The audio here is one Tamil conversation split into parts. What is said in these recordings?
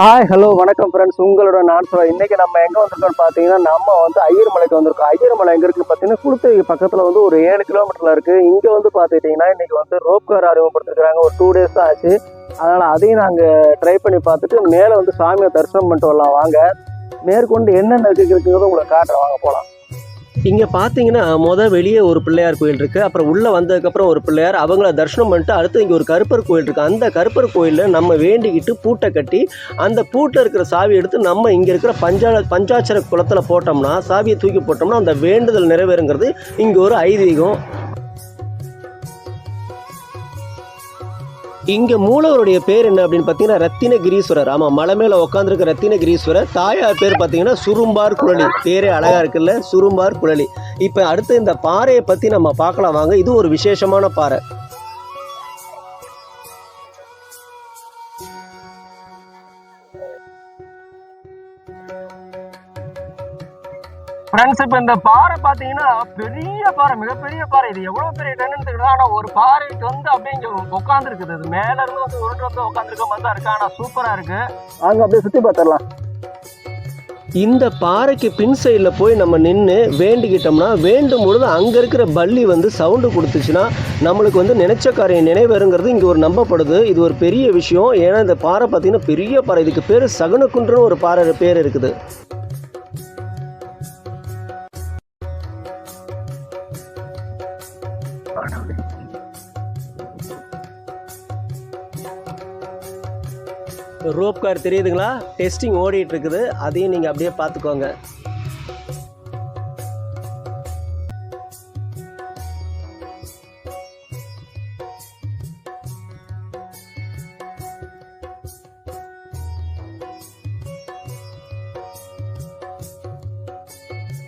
ஹாய் ஹலோ வணக்கம் ஃப்ரெண்ட்ஸ் உங்களோட நான் சொல்ல இன்னைக்கு நம்ம எங்கே வந்திருக்கோம்னு பார்த்தீங்கன்னா நம்ம வந்து ஐயர் மலைக்கு வந்திருக்கோம். ஐயர் மலை எங்கே இருக்குன்னு பார்த்தீங்கன்னா குளுத்தூர் பக்கத்தில் வந்து ஒரு ஏழு கிலோமீட்டரில் இருக்குது இங்கே வந்து பார்த்துக்கிட்டிங்கன்னா இன்னைக்கு வந்து ரோப் கார் அறிமுகப்படுத்திருக்கிறாங்க. ஒரு டூ டேஸ் தான் ஆச்சு. அதனால் அதையும் நாங்கள் ட்ரை பண்ணி பார்த்துட்டு மேலே வந்து சாமியை தரிசனம் பண்ணிட்டு வரலாம். வாங்க. மேற்கொண்டு என்னென்ன இருக்குங்கிறத உங்களை காட்டுறேன். வாங்க போகலாம் இங்கே பார்த்தீங்கன்னா மொதல் வெளியே ஒரு பிள்ளையார் கோயில் இருக்குது அப்புறம் உள்ளே வந்ததுக்கப்புறம் ஒரு பிள்ளையார் அவங்கள தரிசனம் பண்ணிட்டு அடுத்து இங்கே ஒரு கருப்பர் கோயில் இருக்குது அந்த கருப்பர் கோயிலில் நம்ம வேண்டிக்கிட்டு பூட்டை கட்டி அந்த பூட்டில் இருக்கிற சாவி எடுத்து நம்ம இங்கே இருக்கிற பஞ்சா பஞ்சாட்சர குளத்தில் போட்டோம்னா சாவியை தூக்கி போட்டோம்னா அந்த வேண்டுதல் நிறைவேறுங்கிறது இங்கே ஒரு ஐதீகம். இங்கே மூலவருடைய பேர் என்ன அப்படின்னு பார்த்தீங்கன்னா ரத்தினகிரீஸ்வரர். ஆமாம் மலை மேலே உட்காந்துருக்க ரத்தினகிரீஸ்வரர். தாயார் பேர் பார்த்தீங்கன்னா சுரும்பார் குழலி. பேரே அழகாக இருக்குல்ல சுரும்பார் குழலி. இப்போ அடுத்து இந்த பாறையை பற்றி நம்ம பார்க்கலாம். வாங்க இது ஒரு விசேஷமான பாறை. ஃப்ரெண்ட்ஸ் இப்போ இந்த பாறை பார்த்தீங்கன்னா பெரிய பாறை மிகப்பெரிய பாறை. இது எவ்வளோ பெரிய டென்னு தெரியுது? ஆனால் ஒரு பாறைக்கு வந்து அப்படியே இங்கே உட்காந்துருக்குது இது மேலே இருந்து வந்து உருண்டு வந்து உட்காந்துருக்க மாதிரி தான் இருக்கு. ஆனால் சூப்பராக இருக்கு. அங்கே அப்படியே சுற்றி பார்த்துடலாம். இந்த பாறைக்கு பின் சைடில் போய் நம்ம நின்று வேண்டிக்கிட்டோம்னா வேண்டும் பொழுது அங்கே இருக்கிற பள்ளி வந்து சவுண்டு கொடுத்துச்சுன்னா நம்மளுக்கு வந்து நினைச்ச காரியம் நினைவேறுங்கிறது இங்கே ஒரு நம்பப்படுது. இது ஒரு பெரிய விஷயம். ஏன்னா இந்த பாறை பார்த்தீங்கன்னா பெரிய பாறை. இதுக்கு பேர் சகுனக்குன்றுன்னு ஒரு பாறை பேர் இருக்குது. ரோப் கார் தெரியுதுங்களா? டெஸ்டிங் ஓடிட்டு இருக்குது அதையும் நீங்கள் அப்படியே பார்த்துக்கோங்க.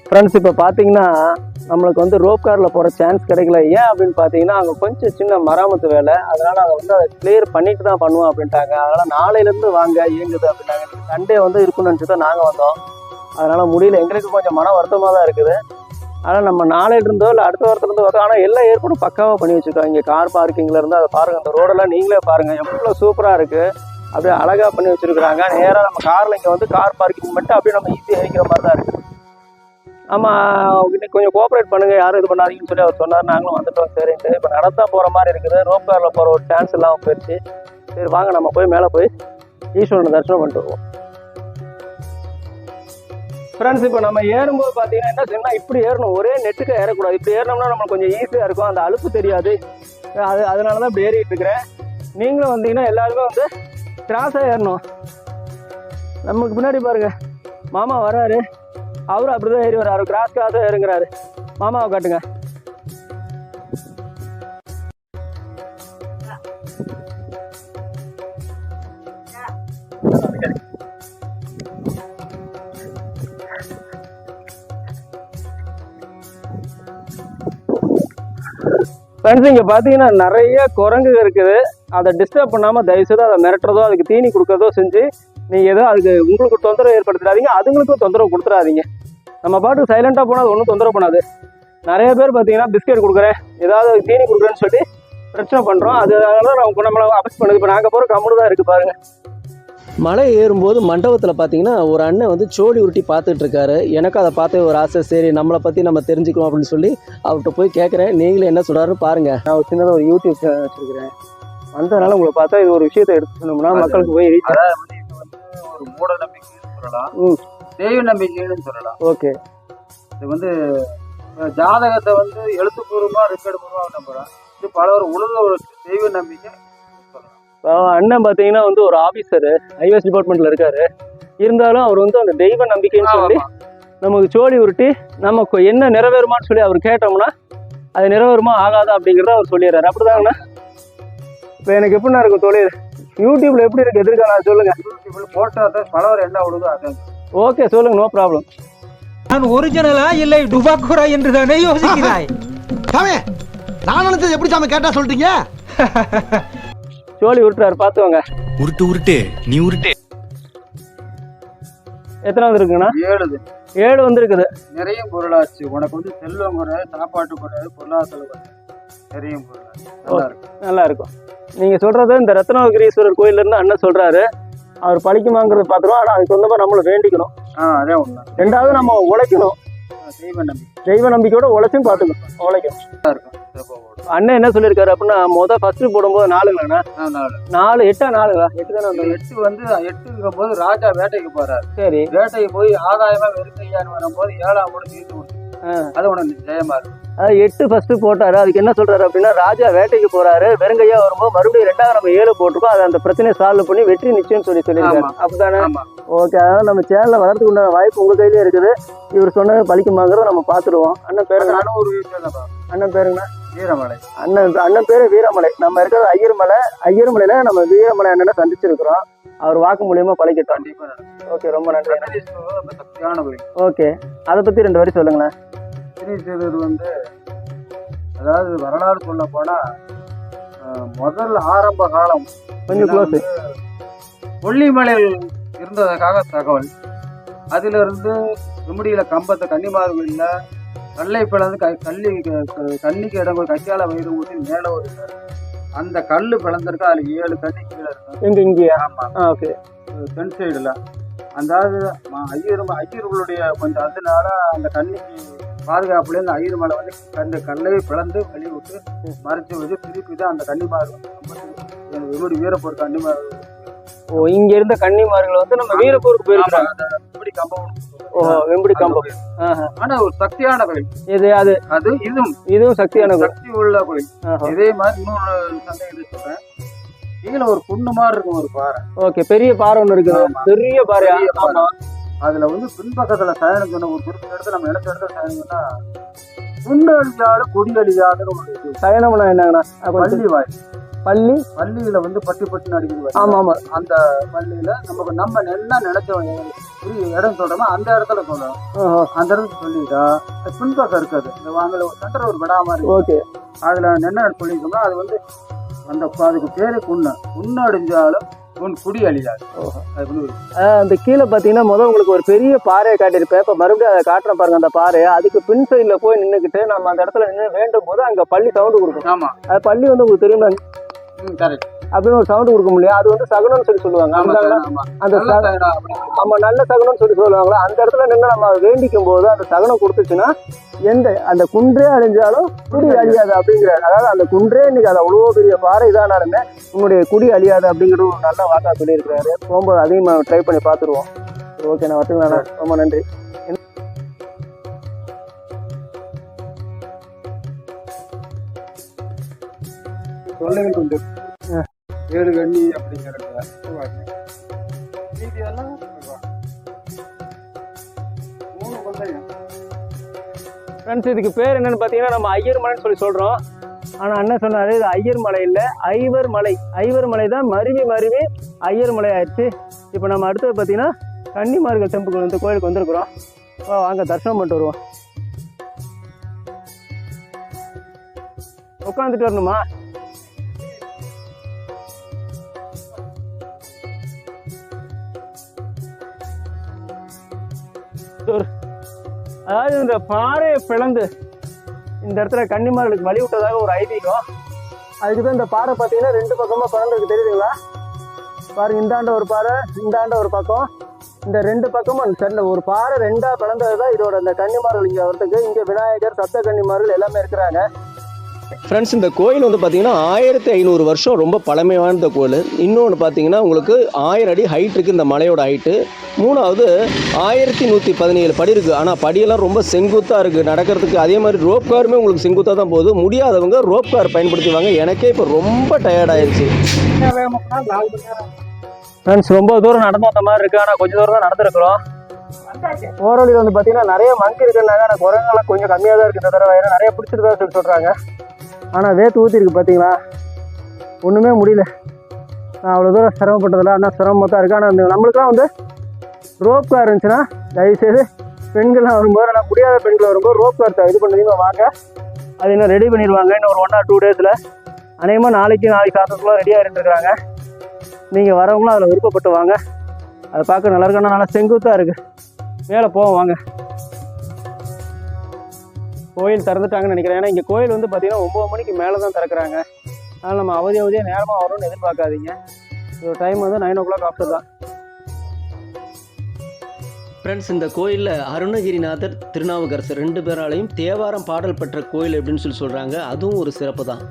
ஃப்ரெண்ட்ஸ் இப்போ பார்த்தீங்கன்னா நம்மளுக்கு வந்து ரோப் காரில் போகிற சான்ஸ் கிடைக்கல. ஏன் அப்படின்னு பார்த்தீங்கன்னா அங்கே கொஞ்சம் சின்ன மராமத்து வேலை. அதனால் அதை வந்து அதை கிளியர் பண்ணிட்டு தான் பண்ணுவோம் அப்படின்ட்டாங்க. அதனால் நாளையிலேருந்து வாங்க இயங்குது அப்படின்னாங்க சண்டே வந்து இருக்குன்னு நினச்சி தான் நாங்கள் வந்தோம். அதனால் முடியல. எங்களுக்கு கொஞ்சம் மன வருத்தமாக தான் இருக்குது. ஆனால் நம்ம நாளையிலிருந்தோ இல்லை அடுத்த வாரத்துலேருந்து வரோம் ஆனால் எல்லா ஏற்பாடும் பக்காவாக பண்ணி வச்சுருக்கோம் இங்கே கார் பார்க்கிங்ல இருந்து அதை பாருங்கள் அந்த ரோடெல்லாம் நீங்களே பாருங்கள் எவ்வளோ சூப்பராக இருக்குது அப்படியே அழகாக பண்ணி வச்சுருக்குறாங்க. நேராக நம்ம காரில் இங்கே வந்து கார் பார்க்கிங் மட்டும் அப்படியே நம்ம ஈஸியாக இருக்கிற மாதிரி தான் இருக்குது ஆமாம் இன்னைக்கு கொஞ்சம் கோஆப்ரேட் பண்ணுங்கள் யாரும் இது பண்ணாதீங்கன்னு சொல்லி அவர் சொன்னார். நாங்களும் வந்துட்டோம். சரின்ட்டு இப்போ நடத்தா போகிற மாதிரி இருக்குது. ரோப் காரில் போகிற ஒரு சான்ஸ் இல்லாமல் போயிடுச்சு சரி வாங்க நம்ம போய் மேலே போய் ஈஸ்வரனை தரிசனம் பண்ணிட்டு வருவோம். ஃப்ரெண்ட்ஸ் இப்போ நம்ம ஏறும்போது பார்த்தீங்கன்னா என்ன செய்யணும் இப்படி ஏறணும். ஒரே நெட்டுக்கு ஏறக்கூடாது. இப்படி ஏறினோம்னா நம்மளுக்கு கொஞ்சம் ஈஸியாக இருக்கும். அந்த அலுப்பு தெரியாது. அது அதனால தான் இப்படி ஏறிட்டு இருக்கிறேன். நீங்களும் வந்தீங்கன்னா எல்லாருமே வந்து கிராஸாக ஏறணும். நமக்கு பின்னாடி பாருங்க. மாமா வராரு அவரும் அப்படிதான் ஏறி வர்றாரு. கிராஸ் கிராஸாக ஏறுங்கிறாரு மாமாவை காட்டுங்க. ஃப்ரெண்ட்ஸ் இங்கே பார்த்தீங்கன்னா நிறைய குரங்கு இருக்குது. அதை டிஸ்டர்ப் பண்ணாமல் தயவுசெய்து அதை மிரட்டுறதோ அதுக்கு தீனி கொடுக்கறதோ செஞ்சு நீங்கள் எதுவும் அதுக்கு உங்களுக்கு தொந்தரவு ஏற்படுத்திடாதீங்க. அதுங்களுக்கும் தொந்தரவு கொடுத்துடாதீங்க. நம்ம பாட்டுக்கு சைலண்டாக போனால் அது ஒன்றும் தொந்தரவு பண்ணாது. நிறைய பேர் பார்த்தீங்கன்னா பிஸ்கெட் கொடுக்குறேன் ஏதாவது தீனி கொடுக்குறேன்னு சொல்லி பிரச்சனை பண்ணுறோம் அதனால அவங்க நம்மளை அஃபெக்ட் பண்ணுது. இப்போ நாங்கள் போகிற கம்முனு தான் இருக்குது பாருங்க. மலை ஏறும்போது மண்டபத்தில் பார்த்தீங்கன்னா ஒரு அண்ணன் வந்து சோழி உருட்டி பார்த்துட்டு இருக்காரு. எனக்கு அதை பார்த்து ஒரு ஆசை. சரி நம்மளை பற்றி நம்ம தெரிஞ்சுக்கணும் அப்படின்னு சொல்லி அவர்கிட்ட போய் கேட்குறேன் நீங்களும் என்ன சொல்கிறாருன்னு பாருங்க. நான் ஒரு சின்னதாக ஒரு யூடியூப் சேனல் வச்சுருக்கிறேன். வந்ததுனால உங்களை பார்த்தா இது ஒரு விஷயத்தை எடுத்து சொன்னோம்னா மக்களுக்கு போய் ரீச் ஒரு மூட நம்பிக்கைன்னு சொல்லலாம். ம். தெய்வ நம்பிக்கைன்னு சொல்லலாம். ஓகே. இது வந்து ஜாதகத்தை வந்து எழுத்துப்பூர்வமா ரெக்கார்டு பூர்வமா நம்புறோம் இது பல ஒரு உலக ஒரு தெய்வ நம்பிக்கை அண்ணன் பார்த்தீங்கன்னா வந்து ஒரு ஆஃபீஸர் ஐஎஸ் டிபார்ட்மெண்ட்ல இருக்காரு. இருந்தாலும் அவர் வந்து அந்த தெய்வ நம்பிக்கைன்னு சொல்லி. நமக்கு சோழி உருட்டி நமக்கு என்ன நிறைவேறுமான்னு சொல்லி அவர் கேட்டோம்னா அது நிறைவேறுமா ஆகாதா அப்படிங்கிறத அவர் சொல்லிடுறாரு. அப்படிதாங்கண்ணா? இப்போ எனக்கு எப்படிண்ணா இருக்கும் தொழில் யூடியூப்ல எப்படி இருக்கு எதிர்காலம்? சொல்லுங்க. யூடியூப்ல போட்டா தான் பல ஒரு என்ன விடுதோ அதான் ஓகே சொல்லுங்க நோ ப்ராப்ளம் நான் ஒரிஜினலா இல்லை டுபாக்குரா என்று தானே யோசிக்கிறாய்? சாமி நான் நினைச்சது எப்படி சாமி கேட்டா சொல்றீங்க? சோழி உருட்டுறாரு பார்த்துவாங்க உருட்டு உருட்டு. நீ உருட்டு. எத்தனாவது இருக்குண்ணா ஏழுது. ஏழு வந்திருக்குது. நிறைய பொருளாச்சு. உனக்கு வந்து செல்வம் குறை சாப்பாட்டு குறை பொருளாதார குறை. நிறைய பொருளாச்சு. நல்லா இருக்கு நல்லா இருக்கும். நீங்க சொல்றது இந்த ரத்னகிரீஸ்வரர் கோயில்ல இருந்து அண்ணன் சொல்றாரு. அவர் பழிக்குமாங்கிறது பார்த்துருவோம் ஆனால் அதுக்கு சொந்தமாக நம்மளை வேண்டிக்கணும். ஆ அதே ஒண்ணு ரெண்டாவது நம்ம உழைக்கணும். தெய்வ நம்பிக்கை. தெய்வ நம்பிக்கையோட உழைச்சும் பார்த்துக்கணும். உழைக்கணும். அண்ணன் என்ன சொல்லியிருக்காரு அப்படின்னா மொதல் ஃபர்ஸ்ட் போடும்போது நாலுங்களாண்ணா நாலு. நாலு எட்டா நாலுங்களா? எட்டு தானே? எட்டு வந்து எட்டுங்கும் போது ராஜா வேட்டைக்கு போறாரு. சரி. வேட்டைக்கு போய் ஆதாயமா வெறுக்கையான்னு வரும்போது ஏழாம் கூட தீர்த்து. அது உனக்கு ஜெயமா இருக்கு அதாவது எட்டு ஃபர்ஸ்ட் போட்டாரு. அதுக்கு என்ன சொல்றாரு அப்படின்னா ராஜா வேட்டைக்கு போறாரு. வெறுங்கையா வரும்போது மறுபடியும் ரெண்டாவது நம்ம ஏழு போட்டிருக்கோம். அதை அந்த பிரச்சனையை சால்வ் பண்ணி வெற்றி நிச்சயம் சொல்லி. அப்படிதானே ஆமா. ஓகே அதாவது நம்ம சேனல்ல வளர்த்துக்கு உண்டான வாய்ப்பு உங்க கையிலே இருக்குது. இவர் சொன்னது பழிக்குமாங்கிறத நம்ம பார்த்துருவோம். அண்ணன் பேருங்க நானும் ஒரு அண்ணன் பேருங்கண்ணா வீரமலை. அண்ணன் அண்ணன் பேரு வீரமலை. நம்ம இருக்கிறது ஐயர்மலை. ஐயர்மலையில நம்ம வீரமலை அண்ணனை சந்திச்சிருக்கிறோம். அவர் வாக்கு மூலியமா நடக்கும். ஓகே ரொம்ப நன்றி. ஓகே அதை பத்தி ரெண்டு வரி சொல்லுங்களேன். திருச்செந்தூர் வந்து அதாவது வரலாறு சொல்ல போனா அஹ், முதல் ஆரம்ப காலம். கொஞ்சம் க்ளோஸ் கொல்லிமலையில் இருந்ததற்காக தகவல். அதுல இருந்து விமுடியில கம்பத்தை கன்னிமார் கோயில்ல கல்லை பிளந்து க கள்ளி க- க- கன்னிக்கு இடம் ஒரு கையால வயிறு ஊற்றி மேல ஒரு அந்த கல்லு பிளந்திருக்கு அதுல ஏழு கன்னி கீழே இருக்கும் எங்க இங்கேயா ஆமா. ஆ ஓகே. தென் சைடுல அந்த ஐயர் ஐயர்களுடைய கொஞ்சம் அதனால அந்த கன்னிக்கு பாதுகாப்புல இருந்து ஐயர் மலை வந்து அந்த கல்லையை பிளந்து வெளியே விட்டு மறைச்சு வச்சு திருப்பி தான் அந்த கன்னிமார் விமுடி வீரப்பூர் கன்னிமார் ஓ இங்க இருந்த கன்னிமார்கள் வந்து நம்ம வீரப்பூருக்கு போயிருக்கிறாங்க. அந்த விமுடி கம்பம் ஓ வெம்படி கம்பம். ஆனா ஒரு சக்தியான கோயில் இது அது? அது இதுவும். இதுவும் சக்தியான கோயில் சக்தி உள்ள கோயில். இதே மாதிரி இன்னொரு சந்தேகம் சொல்றேன்? கீழே ஒரு புண்ணு மாதிரி இருக்கும் ஒரு பாறை. ஓகே பெரிய பாறை ஒண்ணு இருக்குது. பெரிய பாறை. அதுல வந்து பின்பக்கத்துல சயனம் சொன்ன ஒரு குறிப்பிட்ட இடத்துல நம்ம இடத்த இடத்துல சயனம் சொன்னா புண்ணு அழியாத கொடி அழியாத ஒரு இது. சயனம்னா என்னங்கண்ணா? பள்ளி வாய். பள்ளி? பள்ளியில வந்து பட்டி பட்டு அடிக்கிறது ஆமா ஆமா. அந்த பள்ளியில நமக்கு நம்ம நினைச்சோம் புரிய இடம் சொல்றோமோ? அந்த இடத்துல சொல்றோம். அந்த இடத்துல சொல்லிட்டா பின்பக்கம் இருக்காது. இந்த வாங்கல ஒரு சென்டர் ஒரு விடாம இருக்கு. ஓகே. அதுல என்ன சொல்லியிருக்கோம்னா அது வந்து அந்த அதுக்கு பேரு புண்ணு புண்ணு அடிஞ்சாலும் குடி அழியாது அந்த கீழே பார்த்தீங்கன்னா முதல் உங்களுக்கு ஒரு பெரிய பாறையை காட்டியிருப்பேன். இப்போ மறுபடியும் அதை காட்டுறேன் பாருங்க அந்த பாறை அதுக்கு பின் சைடில் போய் நின்றுக்கிட்டு நம்ம அந்த இடத்துல நின்று வேண்டும் போது அங்கே பள்ளி சவுண்டு கொடுக்கும். ஆமா. அது பள்ளி வந்து உங்களுக்கு தெரியுமா கரெக்ட் அப்படின்னு ஒரு சவுண்டு கொடுக்க முடியும். அது வந்து சகுனம்னு சொல்லி சொல்லுவாங்க. அந்த ஆமா. நல்ல சகுனம்னு சொல்லி சொல்லுவாங்களா அந்த இடத்துல நின்று நம்ம வேண்டிக்கும் போது அந்த சகுனம் கொடுத்துச்சுன்னா எந்த அந்த குன்றே அழிஞ்சாலும் குடி அழியாது. அப்படிங்கிறாரு அதாவது அந்த குன்றே இன்னைக்கு அது அவ்வளோ பெரிய பாறை இதானாலுமே உன்னுடைய குடி அழியாது அப்படிங்கிற ஒரு நல்ல வாக்கா சொல்லியிருக்கிறாரு. போகும்போது அதையும் ட்ரை பண்ணி பார்த்துருவோம். ஓகே நான் வரட்டுங்களா ரொம்ப நன்றி. தொல்லைகள் உண்டு ஏழு கண்ணி அப்படிங்கிறத மீதி எல்லாம் மூணு கொள்ளையும் ஃப்ரெண்ட்ஸ் இதுக்கு பேர் என்னன்னு பார்த்தீங்கன்னா நம்ம ஐயர் மலைன்னு சொல்லி சொல்கிறோம் ஆனால் அண்ணன் சொன்னார் இது ஐயர் மலை இல்லை ஐவர் மலை. ஐவர் மலை தான் மருவி மருவி ஐயர் மலை ஆயிடுச்சு. இப்போ நம்ம அடுத்தது பார்த்தீங்கன்னா கன்னிமார்கள் டெம்பிள் வந்து கோயிலுக்கு வந்திருக்கிறோம். வா, வாங்க தரிசனம் பண்ணிட்டு வருவோம். உட்காந்துட்டு வரணுமா? ஒரு அதாவது இந்த பாறையை பிளந்து இந்த இடத்துல கன்னிமார்களுக்கு வழி விட்டதாக ஒரு ஐதீகம். அதுக்கு தான் இந்த பாறை பார்த்தீங்கன்னா ரெண்டு பக்கமாக பிறந்திருக்கு தெரியுதுங்களா? பாருங்க இந்தாண்ட ஒரு பாறை இந்தாண்ட ஒரு பக்கம். இந்த ரெண்டு பக்கமும் சரி ஒரு பாறை ரெண்டாக பிளந்தது தான் இதோட இந்த கன்னிமார்கள் இங்கே வரத்துக்கு இங்கே விநாயகர் சப்த கன்னிமார்கள் எல்லாமே இருக்கிறாங்க. ஃப்ரெண்ட்ஸ் இந்த கோயில் வந்து பார்த்தீங்கன்னா ஆயிரத்தி ஐநூறு வருஷம் ரொம்ப பழமை வாய்ந்த கோயில். இன்னொன்று பார்த்தீங்கன்னா உங்களுக்கு ஆயிரம் அடி ஹைட் இருக்குது இந்த மலையோட ஹைட்டு மூணாவது ஆயிரத்தி நூற்றி பதினேழு படி இருக்குது ஆனால் படியெல்லாம் ரொம்ப செங்குத்தாக இருக்குது நடக்கிறதுக்கு அதே மாதிரி ரோப் காருமே உங்களுக்கு செங்குத்தாக தான் போகுது. முடியாதவங்க ரோப் கார் பயன்படுத்துவாங்க. எனக்கே இப்போ ரொம்ப டயர்டாயிருச்சு ஃப்ரெண்ட்ஸ் ரொம்ப தூரம் நடந்து வந்த மாதிரி இருக்குது ஆனால் கொஞ்சம் தூரம் தான் நடந்துருக்குறோம். போகிற வழியில் வந்து பார்த்தீங்கன்னா நிறைய மங்கு இருக்குன்னாங்க ஆனால் குரங்கெல்லாம் கொஞ்சம் கம்மியாக தான் இருக்குது இந்த தடவை ஏன்னா நிறைய பிடிச்சிருக்கா சொல்லி சொல்கிறாங்க ஆனால் வேத்து ஊற்றிருக்கு பார்த்தீங்களா ஒன்றுமே முடியல. நான் அவ்வளோ தூரம் சிரமப்பட்டதில்ல. ஆனால் சிரமமாக தான் இருக்குது ஆனால் நம்மளுக்கெல்லாம் நம்மளுக்குலாம் வந்து ரோப் கார் இருந்துச்சுன்னா தயவுசெய்து பெண்கள்லாம் வரும்போது ஆனால் முடியாத பெண்கள் வரும்போது ரோப் கார் இது பண்ணுறீங்க வாங்க. அது இன்னும் ரெடி பண்ணிடுவாங்க. இன்னும் ஒரு ஒன் ஆர் டூ டேஸில் அநேகமாக நாளைக்கு நாளைக்கு சாயந்தரத்துக்குள்ள ரெடி ஆகிட்டுருக்குறாங்க நீங்கள் வரவங்களும் அதில் விருப்பப்பட்டு வாங்க. அதை பார்க்க நல்லா இருக்கு. ஆனால் நல்லா செங்குத்தாக இருக்குது மேலே போவோம் வாங்க. கோயில் திறந்துட்டாங்கன்னு நினைக்கிறேன். ஏன்னா இங்கே கோயில் வந்து பார்த்தீங்கன்னா ஒம்பது மணிக்கு மேலே தான் திறக்கிறாங்க. அதனால் நம்ம அவதி அவதியாக நேரமாக வரும்னு எதிர்பார்க்காதீங்க. இதோட டைம் வந்து நைன் ஓ கிளாக் ஆஃப்டர் தான். ஃப்ரெண்ட்ஸ் இந்த கோயிலில் அருணகிரிநாதர் திருநாவுக்கரசர் ரெண்டு பேராலையும் தேவாரம் பாடல் பெற்ற கோயில் அப்படின்னு சொல்லி சொல்கிறாங்க அதுவும் ஒரு சிறப்பு தான்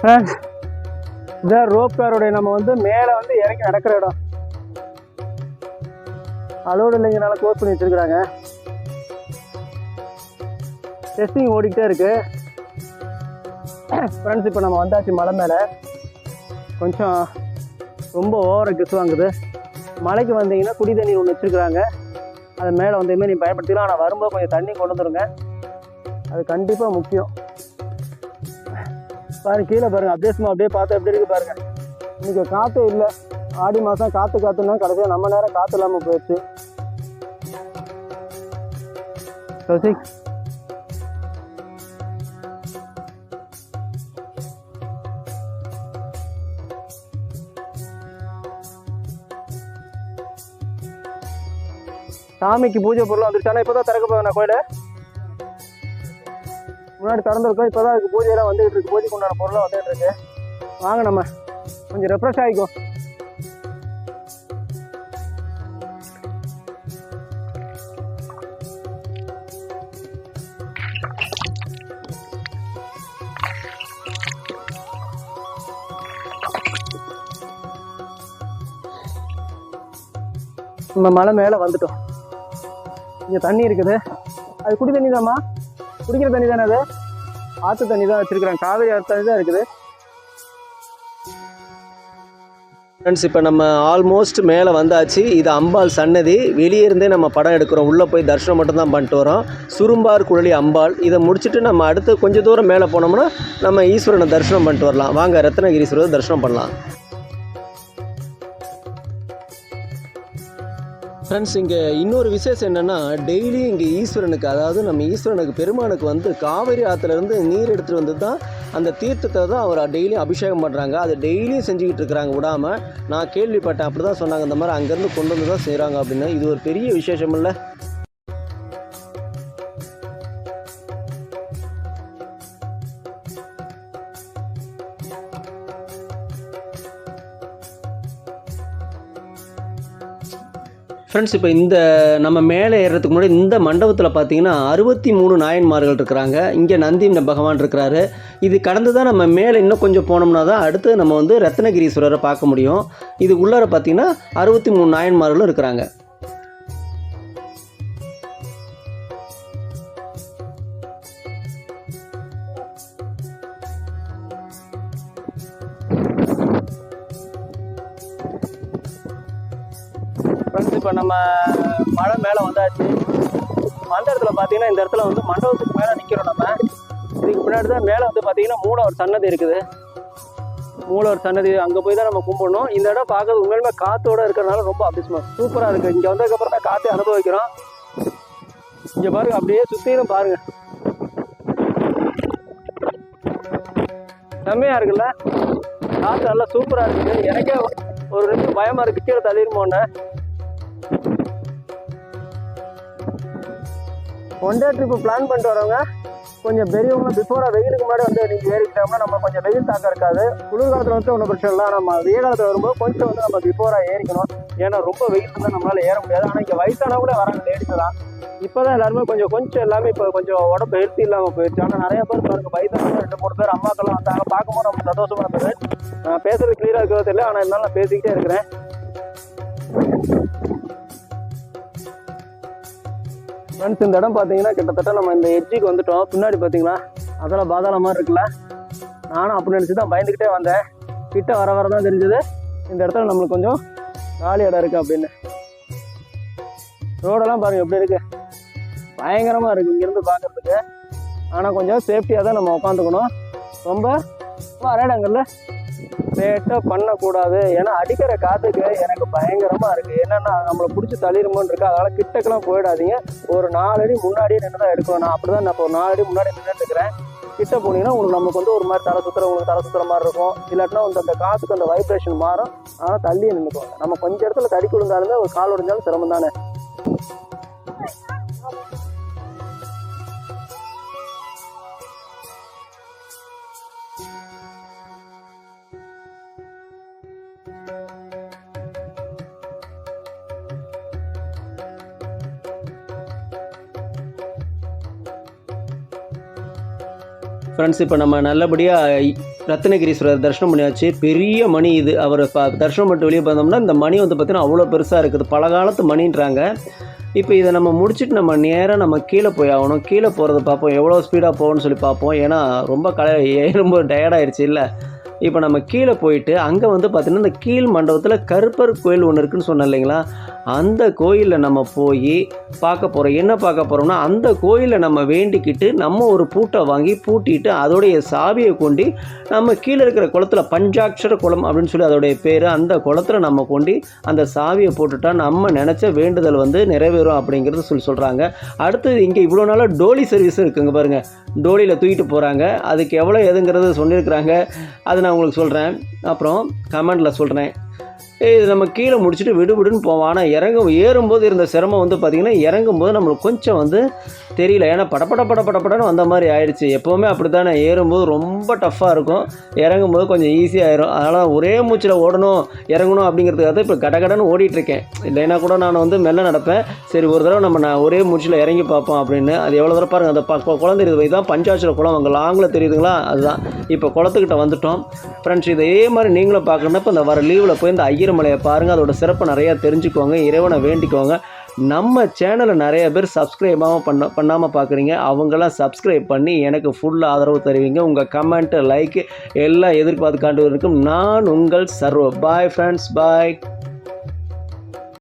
ஃப்ரெண்ட்ஸ் இதான் ரோப் காரோடைய நம்ம வந்து மேலே வந்து இறங்கி நடக்கிற இடம். அலோடு இல்லைங்கனால க்ளோஸ் பண்ணி வச்சிருக்கிறாங்க. டெஸ்டிங் ஓடிக்கிட்டே இருக்கு. ஃப்ரெண்ட்ஸ் இப்போ நம்ம வந்தாச்சு மலை மேலே. கொஞ்சம் ரொம்ப ஓவராக கிஸ் வாங்குது மலைக்கு வந்தீங்கன்னா குடி தண்ணி ஒன்று வச்சுருக்குறாங்க. அது மேலே வந்து இனிமேல் நீ பயன்படுத்திக்கலாம். ஆனால் வரும்போது கொஞ்சம் தண்ணி கொண்டு வந்துருங்க. அது கண்டிப்பாக முக்கியம். பாருங்க கீழே பாருங்கள் அப்படியே சும்மா அப்படியே பார்த்து எப்படி இருக்குது பாருங்கள் இன்றைக்கி காற்று இல்லை. ஆடி மாதம் காற்று காற்றுனா கடைசியாக நம்ம நேரம் காற்று இல்லாமல் போயிடுச்சு. கௌசிக் சாமிக்கு பூஜை பொருள் வந்துருச்சானா இப்போதான் திறக்க போவேன் கோயில. முன்னாடி திறந்துருக்கோம். இப்போதான் அதுக்கு பூஜையெல்லாம் வந்துகிட்டு இருக்கு. பூஜைக்கு உண்டான பொருளாக வந்துகிட்டு இருக்கு. வாங்க நம்ம. கொஞ்சம் ரெஃப்ரெஷ் ஆகிக்கும் நம்ம மலை மேலே வந்துட்டோம். இங்கே தண்ணி இருக்குது. அது குடி தண்ணி தாம்மா குடிக்கிற தண்ணி தானே அது? ஆற்று தண்ணி தான் வச்சுருக்குறேன் காவேரி ஆற்று தண்ணி தான் இருக்குது. ஃப்ரெண்ட்ஸ் இப்போ நம்ம ஆல்மோஸ்ட் மேலே வந்தாச்சு. இது அம்பாள் சன்னதி. வெளியே இருந்தே நம்ம படம் எடுக்கிறோம். உள்ளே போய் தரிசனம் மட்டும்தான் பண்ணிட்டு வரோம். சுரும்பார் குழலி அம்பாள். இதை முடிச்சுட்டு நம்ம அடுத்து கொஞ்சம் தூரம் மேலே போனோம்னா நம்ம ஈஸ்வரனை தரிசனம் பண்ணிட்டு வரலாம். வாங்க ரத்னகிரீஸ்வரர் தரிசனம் பண்ணலாம். ஃப்ரெண்ட்ஸ் இங்கே இன்னொரு விசேஷம் என்னென்னா டெய்லி இங்கே ஈஸ்வரனுக்கு அதாவது நம்ம ஈஸ்வரனுக்கு பெருமானுக்கு வந்து காவேரி ஆற்றுலேருந்து நீர் எடுத்துகிட்டு வந்து தான் அந்த தீர்த்தத்தை தான் அவர் டெய்லியும் அபிஷேகம் பண்ணுறாங்க அதை டெய்லியும் செஞ்சுக்கிட்டு இருக்கிறாங்க விடாமல் நான் கேள்விப்பட்டேன் அப்படி தான் சொன்னாங்க. இந்த மாதிரி அங்கேருந்து கொண்டு வந்து தான் செய்கிறாங்க அப்படின்னு. இது ஒரு பெரிய விசேஷம் இல்லை. ஃப்ரெண்ட்ஸ் இப்போ இந்த நம்ம மேலே ஏறுறதுக்கு முன்னாடி இந்த மண்டபத்தில் பார்த்தீங்கன்னா அறுபத்தி மூணு நாயன்மார்கள் இருக்கிறாங்க. இங்கே நந்தி பகவான் இருக்கிறாரு. இது கடந்து தான் நம்ம மேலே இன்னும் கொஞ்சம் போனோம்னா தான் அடுத்து நம்ம வந்து ரத்னகிரீஸ்வரரை பார்க்க முடியும். இது உள்ளார பார்த்தீங்கன்னா அறுபத்தி மூணு நாயன்மார்களும் இருக்கிறாங்க. இப்போ நம்ம மலை மேலே வந்தாச்சு. வந்த இடத்துல பார்த்தீங்கன்னா இந்த இடத்துல வந்து மண்டபத்துக்கு மேலே நிற்கிறோம் நம்ம. இதுக்கு பின்னாடி தான் மேலே வந்து பார்த்தீங்கன்னா மூலவர் சன்னதி இருக்குது. மூலவர் சன்னதி அங்கே போய் தான் நம்ம கும்பிடணும். இந்த இடம் பார்க்கறது உண்மையிலுமே காற்றோட இருக்கிறதுனால ரொம்ப அபிஸ்மா சூப்பராக இருக்குது இங்கே வந்ததுக்கப்புறம் தான் காற்றை அனுபவிக்கிறோம். இங்கே பாருங்க அப்படியே சுற்றிலும் பாருங்க. செம்மையாக இருக்குல்ல? காற்று நல்லா சூப்பராக இருக்குது. எனக்கே ஒரு நிமிஷம் பயமாக இருக்குது கீழே தள்ளிடுமோன்னு ஒன் டே ட்ரிப்பு பிளான் பண்ணிட்டு வரவங்க கொஞ்சம் பெரியவங்க பிஃபோராக வெயிலுக்கு முன்னாடி வந்து நீங்கள் ஏறிக்கிட்டோம்னா நம்ம கொஞ்சம் வெயில் தாக்கம் இருக்காது. குளிர்காலத்தில் வந்து ஒன்றும் பிரச்சனை இல்லை. நம்ம வெயில் காலத்தில் வரும்போது கொஞ்சம் வந்து நம்ம பிஃபோராக ஏறிக்கணும். ஏன்னா ரொம்ப வெயில் இருந்தால் நம்மளால் ஏற முடியாது. ஆனால் இங்கே வயசான கூட வராங்க லேடிஸ் தான் இப்போ தான் எல்லாருமே கொஞ்சம் கொஞ்சம் எல்லாமே இப்போ கொஞ்சம் உடம்பு ஹெல்த்தி இல்லாமல் போயிடுச்சு. ஆனால் நிறைய பேர் பாருங்க வயசானவங்க ரெண்டு மூணு பேர் அம்மாக்கெல்லாம் வந்தாங்க. பார்க்கும்போது நம்ம சந்தோஷமாக இருந்தது. நான் பேசுறது கிளியராக இருக்கிறது இல்லை ஆனால் இருந்தாலும் நான் பேசிக்கிட்டே இருக்கிறேன். ஃப்ரெண்ட்ஸ் இந்த இடம் பார்த்தீங்கன்னா கிட்டத்தட்ட நம்ம இந்த எட்ஜுக்கு வந்துட்டோம். பின்னாடி பார்த்தீங்களா? அதெல்லாம் பாதாள மாதிரி இருக்குல்ல? நானும் அப்படி நினச்சி தான் பயந்துக்கிட்டே வந்தேன். கிட்ட வர வர தான் தெரிஞ்சது. இந்த இடத்துல நம்மளுக்கு கொஞ்சம் காலி இடம் இருக்குது அப்படின்னு. ரோடெல்லாம் பாருங்க எப்படி இருக்குது பயங்கரமாக இருக்குது இங்கேருந்து பார்க்கறதுக்கு ஆனால் கொஞ்சம் சேஃப்டியாக தான் நம்ம உட்காந்துக்கணும். ரொம்ப ரொம்ப அரையிடங்கள்ல லேட்டாக பண்ணக்கூடாது. ஏன்னா அடிக்கிற காற்றுக்கு எனக்கு பயங்கரமாக இருக்குது என்னென்னா நம்மளை பிடிச்சி தள்ளிடுமோன்னு இருக்கு. அதனால் கிட்டக்கெல்லாம் போயிடாதீங்க. ஒரு நாலடி முன்னாடியே நின்று தான் எடுக்கணும். நான் அப்படி தான் நான் இப்போ ஒரு நாலடி முன்னாடி நின்றுட்டுருக்கிறேன் கிட்ட போனீங்கன்னா உங்களுக்கு நமக்கு வந்து ஒரு மாதிரி தலை சுத்துற உங்களுக்கு தலை சுத்துற மாதிரி இருக்கும். இல்லாட்டினா வந்து அந்த காற்றுக்கு அந்த வைப்ரேஷன் மாறும். ஆனால் தள்ளியே நின்றுக்குவாங்க நம்ம கொஞ்சம் இடத்துல தடி கொடுந்தாலுமே ஒரு கால் உடைஞ்சாலும் சிரமம் தானே? ஃப்ரெண்ட்ஸ் இப்போ நம்ம நல்லபடியாக ரத்னகிரீஸ்வரர் தரிசனம் பண்ணியாச்சு. பெரிய மணி இது. அவர் ப தரிசனம் மட்டும் வெளியே பார்த்தோம்னா இந்த மணி வந்து பார்த்திங்கன்னா அவ்வளோ பெருசாக இருக்குது. பல காலத்து மணின்றாங்க. இப்போ இதை நம்ம முடிச்சுட்டு நம்ம நேராக நம்ம கீழே போய் ஆகணும். கீழே போகிறத பார்ப்போம். எவ்வளோ ஸ்பீடாக போகணும்னு சொல்லி பார்ப்போம். ஏன்னா ரொம்ப கலை ரொம்ப டயர்டாயிருச்சு இல்லை. இப்போ நம்ம கீழே போயிட்டு அங்கே வந்து பார்த்திங்கன்னா இந்த கீழ் மண்டபத்தில் கருப்பர் கோயில் ஒன்று இருக்குன்னு சொன்னேன் இல்லைங்களா? அந்த கோயிலில் நம்ம போய் பார்க்க போகிறோம் என்ன பார்க்க போகிறோம்னா அந்த கோயிலை நம்ம வேண்டிக்கிட்டு நம்ம ஒரு பூட்டை வாங்கி பூட்டிட்டு அதோடைய சாவியை கொண்டு நம்ம கீழே இருக்கிற குளத்துல பஞ்சாட்சர குளம் அப்படின்னு சொல்லி அதோடைய பேர் அந்த குளத்துல நம்ம கொண்டு அந்த சாவியை போட்டுட்டா நம்ம நினச்ச வேண்டுதல் வந்து நிறைவேறும் அப்படிங்கிறது சொல்லி சொல்கிறாங்க அடுத்தது இங்கே இவ்வளோ நாளாக டோலி சர்வீஸ் இருக்குங்க பாருங்கள் டோலியில் தூக்கிட்டு போகிறாங்க அதுக்கு எவ்வளோ எதுங்கிறது சொல்லியிருக்கிறாங்க. அதை நான் உங்களுக்கு சொல்கிறேன் அப்புறம் கமெண்டில் சொல்கிறேன் இது நம்ம கீழே முடிச்சுட்டு விடுவிடுன்னு போவோம் ஆனால் இறங்கும் ஏறும்போது இருந்த சிரமம் வந்து பார்த்திங்கன்னா இறங்கும்போது நம்மளுக்கு கொஞ்சம் வந்து தெரியல. ஏன்னா படபட படபடன்னு வந்த மாதிரி ஆயிடுச்சு. எப்போவுமே அப்படி தானே ஏறும்போது ரொம்ப டஃப்பாக இருக்கும். இறங்கும்போது கொஞ்சம் ஈஸியாகிடும் அதனால் ஒரே மூச்சில் ஓடணும் இறங்கணும் அப்படிங்கிறதுக்காக இப்போ கடகடன்னு ஓடிட்டுருக்கேன். இல்லைன்னா கூட நான் வந்து மெல்ல நடப்பேன். சரி ஒரு தடவை நம்ம நான் ஒரே மூச்சில் இறங்கி பார்ப்போம் அப்படின்னு. அது எவ்வளோ தடவை பாருங்கள் அந்த ப- குளம் தெரியுது தான் பஞ்சாட்சர குளம். அங்கே லாங்கில் தெரியுதுங்களா? அதுதான். இப்போ குளத்துக்கிட்ட வந்துட்டோம். ஃப்ரெண்ட்ஸ் இதே மாதிரி நீங்களும் பார்க்கணுன்னா இப்போ இந்த வர லீவில் போய் இந்த ஐயர்மலையை பாருங்கள் அதோட சிறப்பை நிறையா தெரிஞ்சுக்கோங்க இறைவனை வேண்டிக்கோங்க. நம்ம சேனலை நிறைய பேர் சப்ஸ்கிரைபாகவும் பண்ண பண்ணாமல் பார்க்குறீங்க அவங்களாம் சப்ஸ்கிரைப் பண்ணி எனக்கு ஃபுல் ஆதரவு தருவீங்க. உங்கள் கமெண்ட்டு லைக்கு எல்லாம் எதிர்பார்த்து காண்டு இருக்கும் நான் உங்கள் சர்வ. Bye friends bye